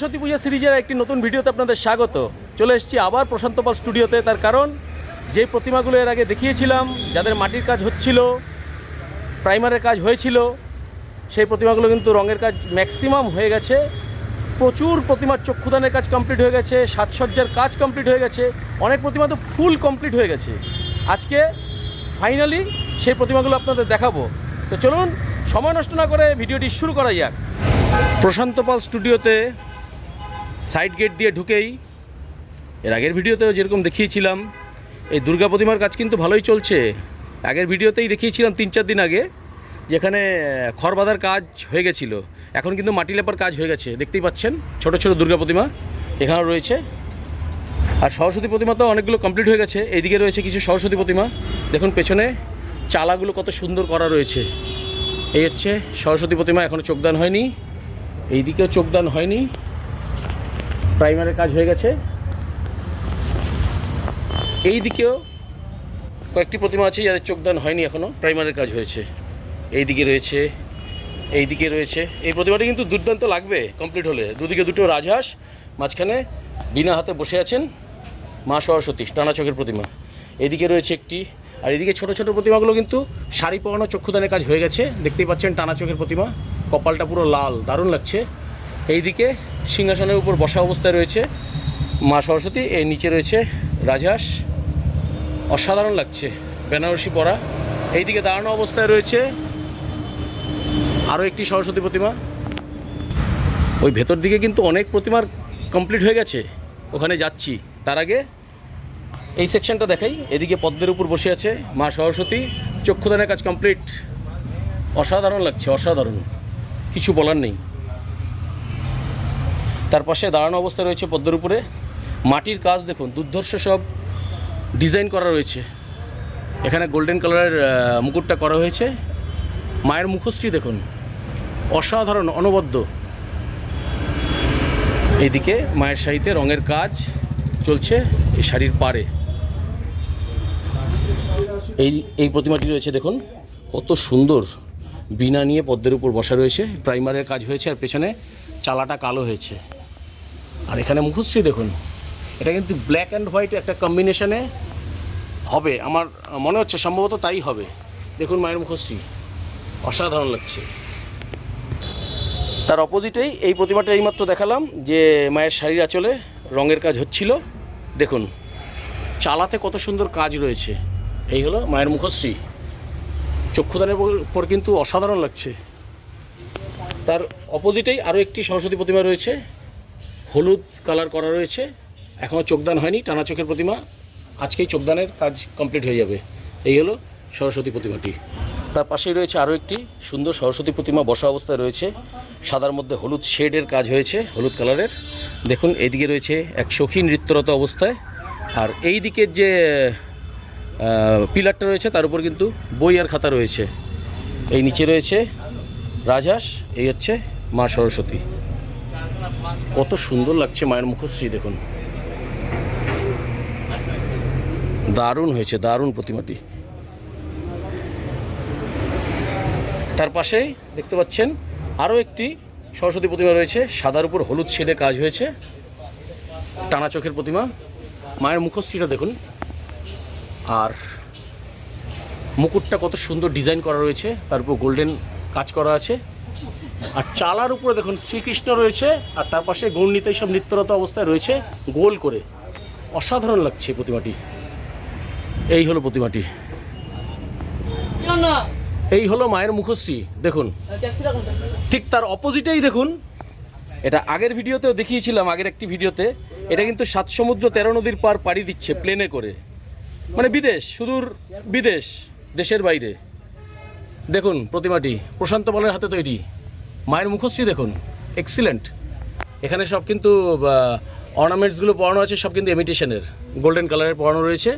সরস্বতী পূজা সিরিজের একটি নতুন ভিডিওতে আপনাদের স্বাগত। চলে এসেছি আবার প্রশান্ত পাল স্টুডিওতে, তার কারণ যে প্রতিমাগুলো এর আগে দেখিয়েছিলাম, যাদের মাটির কাজ হচ্ছিল, প্রাইমারের কাজ হয়েছিল, সেই প্রতিমাগুলো কিন্তু রঙের কাজ ম্যাক্সিমাম হয়ে গেছে। প্রচুর প্রতিমার চক্ষুদানের কাজ কমপ্লিট হয়ে গেছে, সাজসজ্জার কাজ কমপ্লিট হয়ে গেছে, অনেক প্রতিমা তো ফুল কমপ্লিট হয়ে গেছে। আজকে ফাইনালি সেই প্রতিমাগুলো আপনাদের দেখাবো। তো চলুন, সময় নষ্ট না করে ভিডিওটি শুরু করা যাক। প্রশান্ত পাল স্টুডিওতে সাইড গেট দিয়ে ঢুকেই, এর আগের ভিডিওতেও যেরকম দেখিয়েছিলাম, এই দুর্গা প্রতিমার কাজ কিন্তু ভালোই চলছে। আগের ভিডিওতেই দেখিয়েছিলাম তিন চার দিন আগে, যেখানে খড় বাঁধার কাজ হয়ে গেছিল। এখন কিন্তু মাটি লেপার কাজ হয়ে গেছে, দেখতেই পাচ্ছেন, ছোট ছোট দুর্গা প্রতিমা এখানেও রয়েছে। আর সরস্বতী প্রতিমা তো অনেকগুলো কমপ্লিট হয়ে গেছে, এইদিকে রয়েছে কিছু সরস্বতী প্রতিমা। দেখুন, পেছনে চালাগুলো কত সুন্দর করা রয়েছে। এই হচ্ছে সরস্বতী প্রতিমা এখনও চোখদান হয়নি। এইদিকেও চোখদান হয়নি। প্রাইমারের কাজ হয়ে গেছে। এই দিকেও কয়েকটি প্রতিমা আছে যাদের চোখদান হয়নি এখনও প্রাইমারের কাজ হয়েছে। এই দিকে রয়েছে এই দিকে রয়েছে। এই প্রতিমাটি কিন্তু দুর্দান্ত লাগবে কমপ্লিট হলে। দুদিকে দুটো রাজহাঁস, মাঝখানে বিনা হাতে বসে আছেন মা সরস্বতী, টানা চোখের প্রতিমা। এদিকে রয়েছে একটি, আর এদিকে ছোট ছোট প্রতিমাগুলো কিন্তু শাড়ি পরানো চক্ষুদানের কাজ হয়ে গেছে। দেখতেই পাচ্ছেন টানা চোখের প্রতিমা, কপালটা পুরো লাল, দারুণ লাগছে। এইদিকে সিংহাসনের উপর বসা অবস্থায় রয়েছে মা সরস্বতী, এর নিচে রয়েছে রাজহাঁস। অসাধারণ লাগছে বেনারসি পরা। এইদিকে দাঁড়ানো অবস্থায় রয়েছে আরও একটি সরস্বতী প্রতিমা। ওই ভেতর দিকে কিন্তু অনেক প্রতিমার কমপ্লিট হয়ে গেছে। ওখানে যাচ্ছি। তার আগে এই সেকশনটা দেখাই। এদিকে পদ্মের উপর বসে আছে মা সরস্বতী। চক্ষুদানের কাজ কমপ্লিট। অসাধারণ লাগছে, অসাধারণ। কিছু বলার নেই। তার পাশে দাঁড়ানো অবস্থা রয়েছে পদ্মের উপরে। মাটির কাজ দেখুন, দুর্ধর্ষ সব ডিজাইন করা রয়েছে। এখানে গোল্ডেন কালারের মুকুটটা করা হয়েছে। মায়ের মুখশ্রী দেখুন, অসাধারণ, অনবদ্য। এইদিকে মায়ের শাড়িতে রঙের কাজ চলছে এই শাড়ির পারে এই এই প্রতিমাটি রয়েছে দেখুন, কত সুন্দর। বিনা নিয়ে পদ্মের উপর বসা রয়েছে। প্রাইমারের কাজ হয়েছে আর পেছনে চালাটা কালো হয়েছে। আর এখানে মুখশ্রী দেখুন। এটা কিন্তু ব্ল্যাক অ্যান্ড হোয়াইট একটা কম্বিনেশনে হবে। আমার মনে হচ্ছে সম্ভবত তাই হবে। দেখুন মায়ের মুখশ্রী। অসাধারণ লাগছে। তার অপোজিটেই এই প্রতিমাটা এইমাত্র দেখালাম যে মায়ের শাড়ির আঁচলে রঙের কাজ হচ্ছিল। দেখুন, চালাতে কত সুন্দর কাজ রয়েছে। এই হলো মায়ের মুখশ্রী। চক্ষুদানের পর- পর কিন্তু অসাধারণ লাগছে। তার অপোজিটেই আরও একটি সরস্বতী প্রতিমা রয়েছে। হলুদ কালার করা রয়েছে। এখনও চোখদান হয়নি, টানা চোখের প্রতিমা। আজকেই চোখদানের কাজ কমপ্লিট হয়ে যাবে। এই হলো সরস্বতী প্রতিমাটি। তার পাশেই রয়েছে আরও একটি সুন্দর সরস্বতী প্রতিমা বসা অবস্থায় রয়েছে। সাদার মধ্যে হলুদ শেডের কাজ হয়েছে, হলুদ কালারের। দেখুন, এইদিকে রয়েছে এক সখী নৃত্যরত অবস্থায়। আর এই দিকের যে পিলারটা রয়েছে, তার উপর কিন্তু বই আর খাতা রয়েছে। এই নিচে রয়েছে রাজহাঁস, এই হচ্ছে মা সরস্বতী। কত সুন্দর লাগছে মায়ের মুখশ্রী, দেখুন। দারুণ হয়েছে, দারুণ প্রতিমাটি। তার পাশেই দেখতে পাচ্ছেন আরও একটি সরস্বতী প্রতিমা রয়েছে, সাদার উপর হলুদ ছেলে কাজ হয়েছে। টানা চোখের প্রতিমা। মায়ের মুখশ্রীটা দেখুন। আর মুকুটটা কত সুন্দর ডিজাইন করা রয়েছে, তার উপর গোল্ডেন কাজ করা আছে। আর চালার উপরে দেখুন, শ্রীকৃষ্ণ রয়েছে, আর তার পাশে গৌরনীতাই সব নৃত্যরত অবস্থায় রয়েছে, গোল করে। অসাধারণ লাগছে প্রতিমাটি। এই হলো প্রতিমাটি। এই হলো মায়ের মুখশ্রী, দেখুন। ঠিক তার অপোজিটেই দেখুন, এটা আগের ভিডিওতেও দেখিয়েছিলাম, আগের একটি ভিডিওতে। এটা কিন্তু সাত সমুদ্র তেরো নদীর পার পাড়ি দিচ্ছে প্লেনে করে। মানে বিদেশ, সুদূর বিদেশ, দেশের বাইরে। দেখুন প্রতিমাটি, প্রশান্ত বলের হাতে তৈরি। মায়ের মুখশ্রী দেখুন এক্সিলেন্ট এখানে সব কিন্তু অর্নামেন্টসগুলো পরানো আছে, সব কিন্তু ইমিটেশনের গোল্ডেন কালারের পরানো রয়েছে।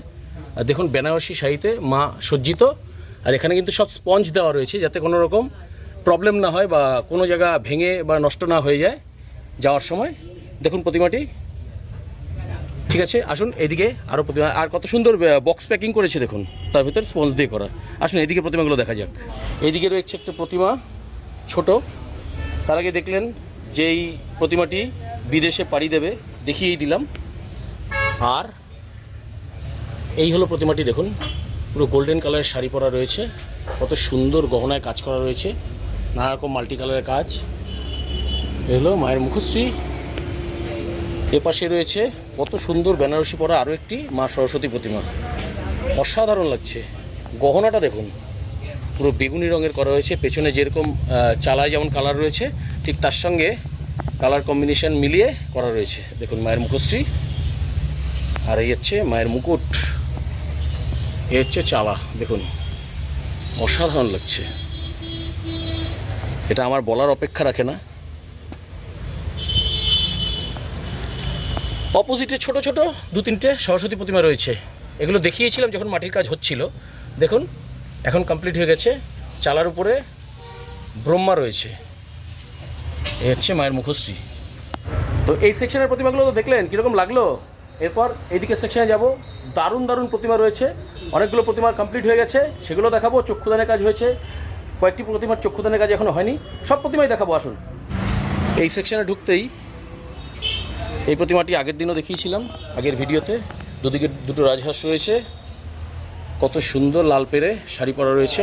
আর দেখুন, বেনারসি শাড়িতে মা সজ্জিত। আর এখানে কিন্তু সব স্পঞ্জ দেওয়া রয়েছে, যাতে কোনো রকম প্রবলেম না হয় বা কোনো জায়গা ভেঙে বা নষ্ট না হয়ে যায় যাওয়ার সময়। দেখুন প্রতিমাটি। ঠিক আছে, আসুন এদিকে আরও প্রতিমা। আর কত সুন্দর বক্স প্যাকিং করেছে দেখুন। তার ভিতর স্পঞ্জ দিয়ে করা। আসুন এদিকে প্রতিমাগুলো দেখা যাক। এদিকে রয়েছে একটা প্রতিমা, ছোট। তার আগে দেখলেন যেই প্রতিমাটি বিদেশে পাড়ি দেবে, দেখিয়েই দিলাম। আর এই হলো প্রতিমাটি, দেখুন, পুরো গোল্ডেন কালারের শাড়ি পরা রয়েছে। কত সুন্দর গহনায় কাজ করা রয়েছে। নানা রকম মাল্টি কালারের কাজ। এ হলো মায়ের মুখশ্রী। এ পাশে রয়েছে কত সুন্দর বেনারসি পরা আরও একটি মা সরস্বতী প্রতিমা। অসাধারণ লাগছে। গহনাটা দেখুন। পুরো বেগুনি রঙের করা হয়েছে। পেছনে যেরকম চালায় যেমন কালার রয়েছে, ঠিক তার সঙ্গে কালার কম্বিনেশন মিলিয়ে করা রয়েছে। দেখুন, মায়ের মুখশ্রী, আর এই হচ্ছে মায়ের মুকুট। এ হচ্ছে চালা, দেখুন। অসাধারণ লাগছে। এটা আমার বলার অপেক্ষা রাখে না। অপোজিটে ছোট ছোট দু তিনটে সরস্বতী প্রতিমা রয়েছে। এগুলো দেখিয়েছিলাম যখন মাটির কাজ হচ্ছিল। দেখুন এখন কমপ্লিট হয়ে গেছে। চালার উপরে ব্রহ্মা রয়েছে। এ হচ্ছে মায়ের মুখশ্রী। তো এই সেকশনের প্রতিমাগুলো তো দেখলেন, কীরকম লাগল? এরপর এইদিকে সেকশনে যাব। দারুণ দারুণ প্রতিমা রয়েছে। অনেকগুলো প্রতিমা কমপ্লিট হয়ে গেছে। সেগুলো দেখাবো, চক্ষুদানের কাজ হয়েছে। কয়েকটি প্রতিমার চক্ষুদানের কাজ এখনও হয়নি। সব প্রতিমাই দেখাবো, আসুন। এই সেকশনে ঢুকতেই এই প্রতিমাটি আগের দিনও দেখিয়েছিলাম, আগের ভিডিওতে দুদিকে দুটো রাজহাঁস রয়েছে। কত সুন্দর লাল পেরে শাড়ি পরা রয়েছে।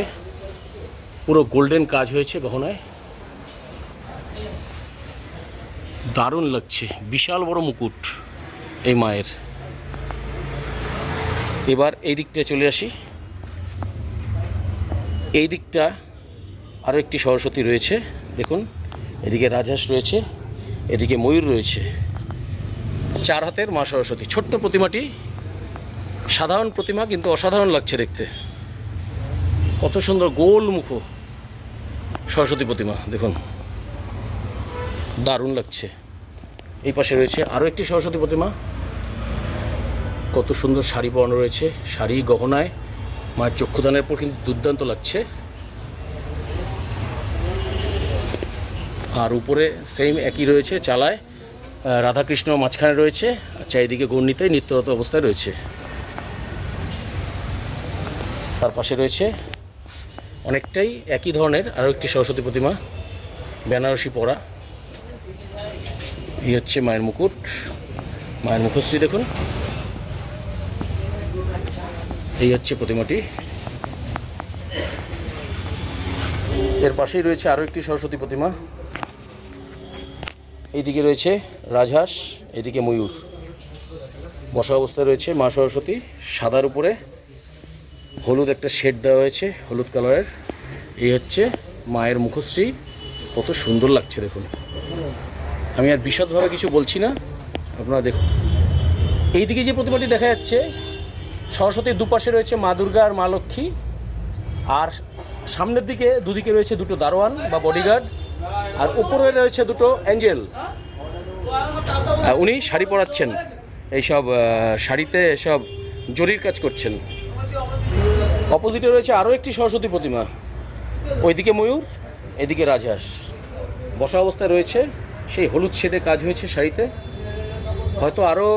পুরো গোল্ডেন কাজ হয়েছে গহনায়। দারুণ লাগছে, বিশাল বড় মুকুট এই মায়ের। এবার এই দিকটা চলে আসি। এই দিকটা আরও একটি সরস্বতী রয়েছে, দেখুন, এদিকে রাজহাঁস রয়েছে, এদিকে ময়ূর রয়েছে। চার হাতের মা সরস্বতী, ছোট্ট প্রতিমাটি সাধারণ প্রতিমা কিন্তু অসাধারণ লাগছে দেখতে। কত সুন্দর গোল মুখো সরস্বতী প্রতিমা, দেখুন। দারুণ লাগছে। এই পাশে রয়েছে আরও একটি সরস্বতী প্রতিমা। কত সুন্দর শাড়ি পরানো রয়েছে, শাড়ি গহনায়। মায়ের চক্ষুদানের পর কিন্তু দুর্দান্ত লাগছে। আর উপরে সেম একই রয়েছে চালায়। রাধাকৃষ্ণ মাঝখানে রয়েছে। আর চারিদিকে গণ্ডিতে নিত্যরত অবস্থায় রয়েছে। তার পাশে রয়েছে অনেকটাই একই ধরনের আরও একটি সরস্বতী প্রতিমা, বেনারসি পরা। এই হচ্ছে মায়ের মুকুট, মায়ের মুখশ্রী দেখুন। এই হচ্ছে প্রতিমাটি। এর পাশেই রয়েছে আরও একটি সরস্বতী প্রতিমা। এইদিকে রয়েছে রাজহাঁস এদিকে ময়ূর। বসা অবস্থায় রয়েছে মা সরস্বতী, সাদার উপরে। হলুদ একটা শেড দেওয়া হয়েছে, হলুদ কালারের। এই হচ্ছে মায়ের মুখশ্রী। কত সুন্দর লাগছে দেখুন। আমি আর বিশদভাবে কিছু বলছি না। আপনারা দেখুন। এইদিকে যে প্রতিমাটি দেখা যাচ্ছে, সরস্বতীর দুপাশে রয়েছে মা দুর্গা আর মা লক্ষ্মী। আর সামনের দিকে দুদিকে রয়েছে দুটো দারোয়ান বা বডিগার্ড আর উপরে রয়েছে দুটো অ্যাঞ্জেল উনি শাড়ি পরাচ্ছেন। এইসব শাড়িতে সব জরির কাজ করছেন। অপোজিটে রয়েছে আরও একটি সরস্বতী প্রতিমা। ওইদিকে ময়ূর, এদিকে রাজহাঁস। বসা অবস্থায় রয়েছে সেই হলুদ শেডে কাজ হয়েছে শাড়িতে। হয়তো আরও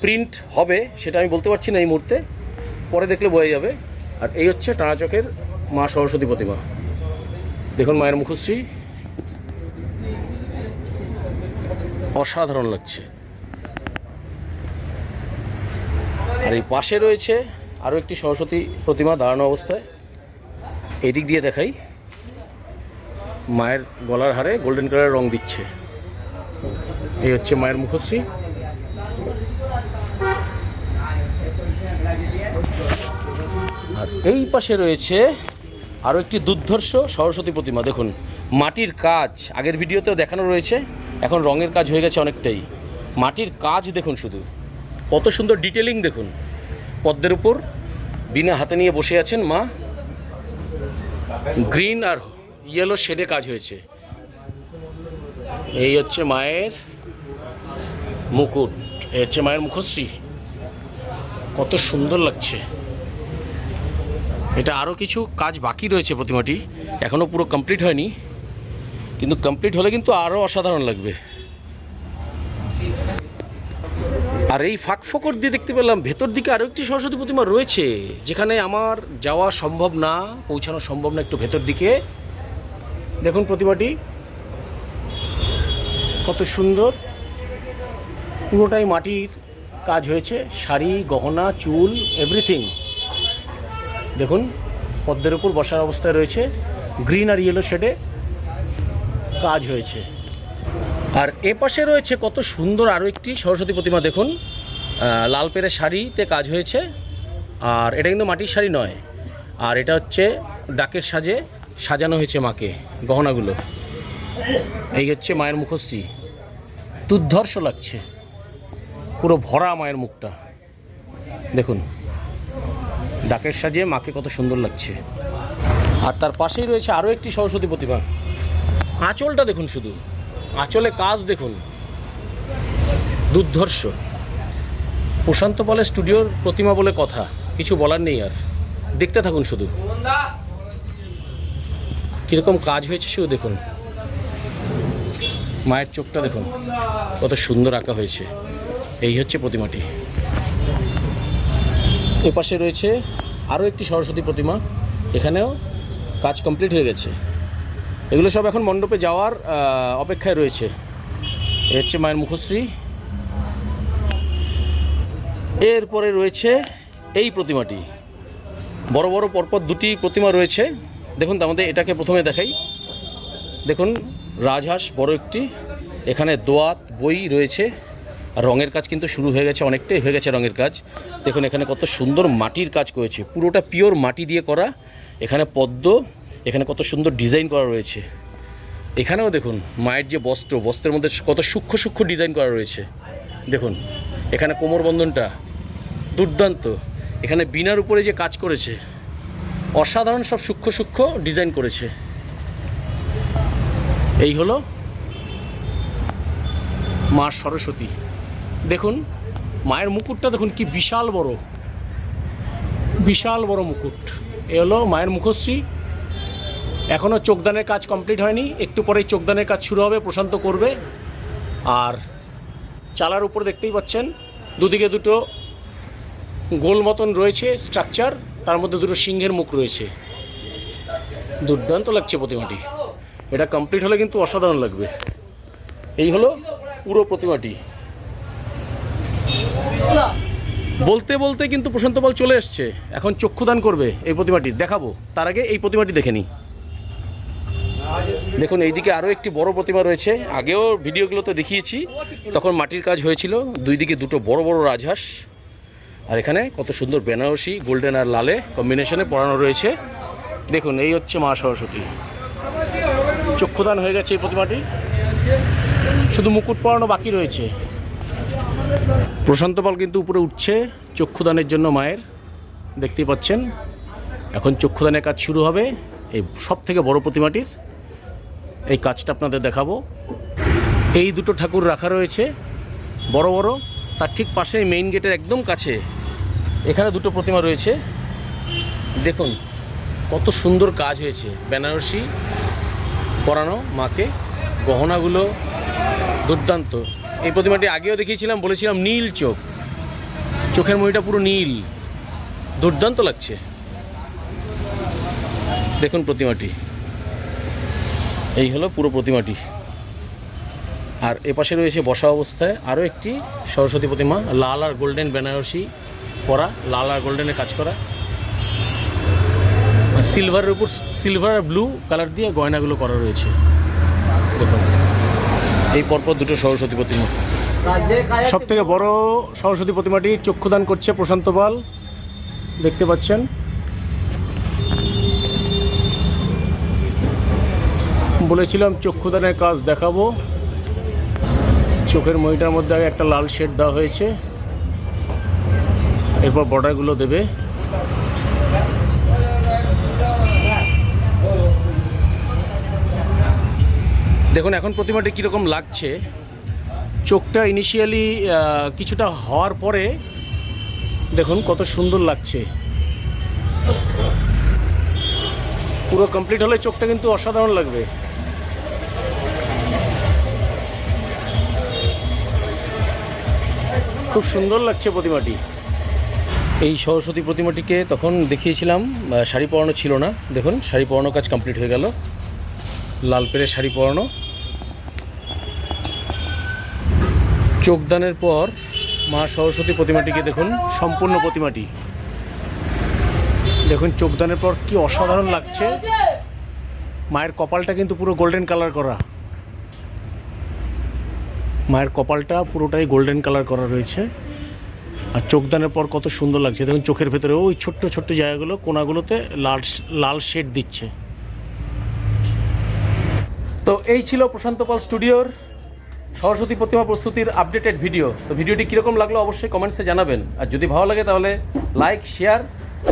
প্রিন্ট হবে সেটা আমি বলতে পারছি না এই মুহূর্তে। পরে দেখলে বোঝা যাবে। আর এই হচ্ছে টানাচকের মা সরস্বতী প্রতিমা। দেখুন মায়ের মুখশ্রী। অসাধারণ লাগছে। আর এই পাশে রয়েছে আরও একটি সরস্বতী প্রতিমা দাঁড়ানো অবস্থায়। এই দিক দিয়ে দেখাই। মায়ের গলার হারে গোল্ডেন কালারের রং দিচ্ছে। এই হচ্ছে মায়ের মুখশ্রী। আর এই পাশে রয়েছে আরও একটি দুর্ধর্ষ সরস্বতী প্রতিমা। দেখুন, মাটির কাজ। আগের ভিডিওতেও দেখানো রয়েছে। এখন রঙের কাজ হয়ে গেছে অনেকটাই। মাটির কাজ দেখুন শুধু। কত সুন্দর ডিটেলিং দেখুন। পদ্মের উপর বিনা হাতে নিয়ে বসে আছেন মা। গ্রিন আর ইয়েলো শেডে কাজ হয়েছে। এই হচ্ছে মায়ের মুকুট, এই হচ্ছে মায়ের মুখশ্রী। কত সুন্দর লাগছে। এটা আরও কিছু কাজ বাকি রয়েছে প্রতিমাটি এখনও পুরো কমপ্লিট হয়নি। কিন্তু কমপ্লিট হলে কিন্তু আরও অসাধারণ লাগবে। আর এই ফাঁক ফোকর দিয়ে দেখতে পেলাম ভেতর দিকে আরও একটি সরস্বতী প্রতিমা রয়েছে, যেখানে আমার যাওয়া সম্ভব না, পৌঁছানো সম্ভব না একটু ভেতর দিকে। দেখুন প্রতিমাটি, কত সুন্দর। পুরোটাই মাটির কাজ হয়েছে, শাড়ি, গহনা, চুল এভরিথিং দেখুন, পদ্মের উপর বসার অবস্থায় রয়েছে গ্রিন আর ইয়েলো শেডে কাজ হয়েছে। আর এ পাশে রয়েছে কত সুন্দর আরও একটি সরস্বতী প্রতিমা, দেখুন। লাল পেরে শাড়িতে কাজ হয়েছে। আর এটা কিন্তু মাটির শাড়ি নয়। আর এটা হচ্ছে ডাকের সাজে সাজানো হয়েছে মাকে, গহনাগুলো। এই হচ্ছে মায়ের মুখশ্রী। দুর্ধর্ষ লাগছে। পুরো ভরা মায়ের মুখটা। দেখুন, ডাকের সাজে মাকে কত সুন্দর লাগছে। আর তার পাশেই রয়েছে আরও একটি সরস্বতী প্রতিমা। আঁচলটা দেখুন শুধু। আঁচলে কাজ দেখুন। দুর্ধর্ষ। প্রশান্ত পালের স্টুডিওর প্রতিমা বলে কথা। কিছু বলার নেই আর। দেখতে থাকুন শুধু। কীরকম কাজ হয়েছে শুধু দেখুন। মায়ের চোখটা দেখুন। কত সুন্দর আঁকা হয়েছে। এই হচ্ছে প্রতিমাটি। এপাশে রয়েছে আরও একটি সরস্বতী প্রতিমা। এখানেও কাজ কমপ্লিট হয়ে গেছে। এগুলো সব এখন মণ্ডপে যাওয়ার অপেক্ষায় রয়েছে। এ হচ্ছে মায়ের মুখশ্রী। এরপরে রয়েছে এই প্রতিমাটি। বড় বড় পরপর দুটি প্রতিমা রয়েছে। দেখুন মধ্যে এটাকে প্রথমে দেখাই। দেখুন, রাজহাঁস বড় একটি। এখানে দোয়াত, বই রয়েছে। রঙের কাজ কিন্তু শুরু হয়ে গেছে, অনেকটাই হয়ে গেছে রঙের কাজ। দেখুন, এখানে কত সুন্দর মাটির কাজ করেছে। পুরোটা পিওর মাটি দিয়ে করা। এখানে পদ্ম এখানে কত সুন্দর ডিজাইন করা রয়েছে। এখানেও দেখুন, মায়ের যে বস্ত্র, বস্ত্রের মধ্যে কত সূক্ষ্ম সূক্ষ্ম ডিজাইন করা রয়েছে। দেখুন, এখানে কোমর বন্ধনটা দুর্দান্ত। এখানে বিনার উপরে যে কাজ করেছে, অসাধারণ সব সূক্ষ্ম সূক্ষ্ম ডিজাইন করেছে। এই হলো মা সরস্বতী। দেখুন, মায়ের মুকুটটা দেখুন কি বিশাল বড়। বিশাল বড় মুকুট। এ হলো মায়ের মুখশ্রী। এখনও চোখদানের কাজ কমপ্লিট হয়নি। একটু পরেই চোখদানের কাজ শুরু হবে, প্রশান্ত করবে। আর চালার উপর দেখতেই পাচ্ছেন, দুদিকে দুটো গোল মতন রয়েছে স্ট্রাকচার তার মধ্যে দুটো সিংহের মুখ রয়েছে। দুর্দান্ত লাগছে প্রতিমাটি। এটা কমপ্লিট হলে কিন্তু অসাধারণ লাগবে। এই হলো পুরো প্রতিমাটি। বলতে বলতে কিন্তু প্রশান্ত পাল চলে এসছে। এখন চক্ষুদান করবে এই প্রতিমাটি। দেখাবো। তার আগে এই প্রতিমাটি দেখে নিই। দেখুন, এইদিকে আরও একটি বড় প্রতিমা রয়েছে। আগেও ভিডিওগুলো তো দেখিয়েছি, তখন মাটির কাজ হয়েছিল। দুই দিকে দুটো বড় বড় রাজহাঁস। আর এখানে কত সুন্দর বেনারসি, গোল্ডেন আর লালে কম্বিনেশনে পড়ানো রয়েছে। দেখুন, এই হচ্ছে মা সরস্বতী। চক্ষুদান হয়ে গেছে এই প্রতিমাটি। শুধু মুকুট পরানো বাকি রয়েছে। প্রশান্ত পাল কিন্তু উপরে উঠছে চক্ষুদানের জন্য মায়ের। দেখতেই পাচ্ছেন, এখন চক্ষুদানের কাজ শুরু হবে। এই সব থেকে বড় প্রতিমাটির। এই কাজটা আপনাদের দেখাবো। এই দুটো ঠাকুর রাখা রয়েছে, বড় বড়, তার ঠিক পাশে মেইন গেটের একদম কাছে। এখানে দুটো প্রতিমা রয়েছে। দেখুন, কত সুন্দর কাজ হয়েছে। বেনারসি পরানো মাকে, গহনাগুলো দুর্দান্ত। এই প্রতিমাটি আগেও দেখিয়েছিলাম, বলেছিলাম নীল চোখ। চোখের মণিটা পুরো নীল। দুর্দান্ত লাগছে। দেখুন প্রতিমাটি। এই হলো পুরো প্রতিমাটি। আর এপাশে রয়েছে বসা অবস্থায় আরও একটি সরস্বতী প্রতিমা, লাল আর গোল্ডেন বেনারসি করা লাল আর গোল্ডেনে কাজ করা। সিলভারের উপর সিলভার আর ব্লু কালার দিয়ে গয়নাগুলো করা রয়েছে। দেখুন, এই পরপর দুটো সরস্বতী প্রতিমা। সব থেকে বড় সরস্বতী প্রতিমাটি চক্ষুদান করছে প্রশান্ত পাল। দেখতে পাচ্ছেন। বলেছিলাম, চক্ষুদানের কাজ দেখাবো। চোখের মহিটার মধ্যে আগে একটা লাল শেড দেওয়া হয়েছে। এরপর বর্ডারগুলো দেবে। দেখুন, এখন প্রতিমাটি কীরকম লাগছে। চোখটা ইনিশিয়ালি কিছুটা হওয়ার পরে দেখুন কত সুন্দর লাগছে। পুরো কমপ্লিট হলে চোখটা কিন্তু অসাধারণ লাগবে। খুব সুন্দর লাগছে প্রতিমাটি। এই সরস্বতী প্রতিমাটিকে তখন দেখিয়েছিলাম শাড়ি পরানো ছিল না। দেখুন, শাড়ি পরানো কাজ কমপ্লিট হয়ে গেল। লাল পেরে শাড়ি পরানো। যোগদানের পর মা সরস্বতী প্রতিমাটিকে দেখুন, সম্পূর্ণ প্রতিমাটি। দেখুন যোগদানের পর কি অসাধারণ লাগছে। মায়ের কপালটা কিন্তু পুরো গোল্ডেন কালার করা। মায়ের কপালটা পুরোটাই গোল্ডেন কালার করা রয়েছে। আর চোখদানের পর কত সুন্দর লাগছে। দেখুন, চোখের ভেতরে ওই ছোট্ট ছোট্ট জায়গাগুলো কোনাগুলোতে লাল লাল শেড দিচ্ছে। তো এই ছিল প্রশান্ত পাল স্টুডিওর সরস্বতী প্রতিমা প্রস্তুতির আপডেটেড ভিডিও তো ভিডিওটি কীরকম লাগল অবশ্যই কমেন্টসে জানাবেন। আর যদি ভালো লাগে তাহলে লাইক শেয়ার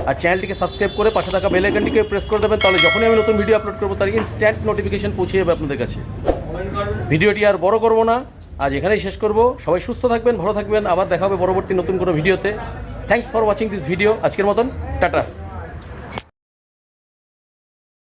আর চ্যানেলটিকে সাবস্ক্রাইব করে পাশে থাকা বেল আইকনটিকে প্রেস করে দেবেন। তাহলে যখনই আমি নতুন ভিডিও আপলোড করব, তার ইনস্ট্যান্ট নোটিফিকেশন পৌঁছে যাবে আপনাদের কাছে। ভিডিওটি আর বড় করব না। আজ এখানেই শেষ করব। সবাই সুস্থ থাকবেন, ভালো থাকবেন। আবার দেখা হবে পরবর্তী নতুন কোনো ভিডিওতে। Thanks for watching this video আজকের মতন, টাটা।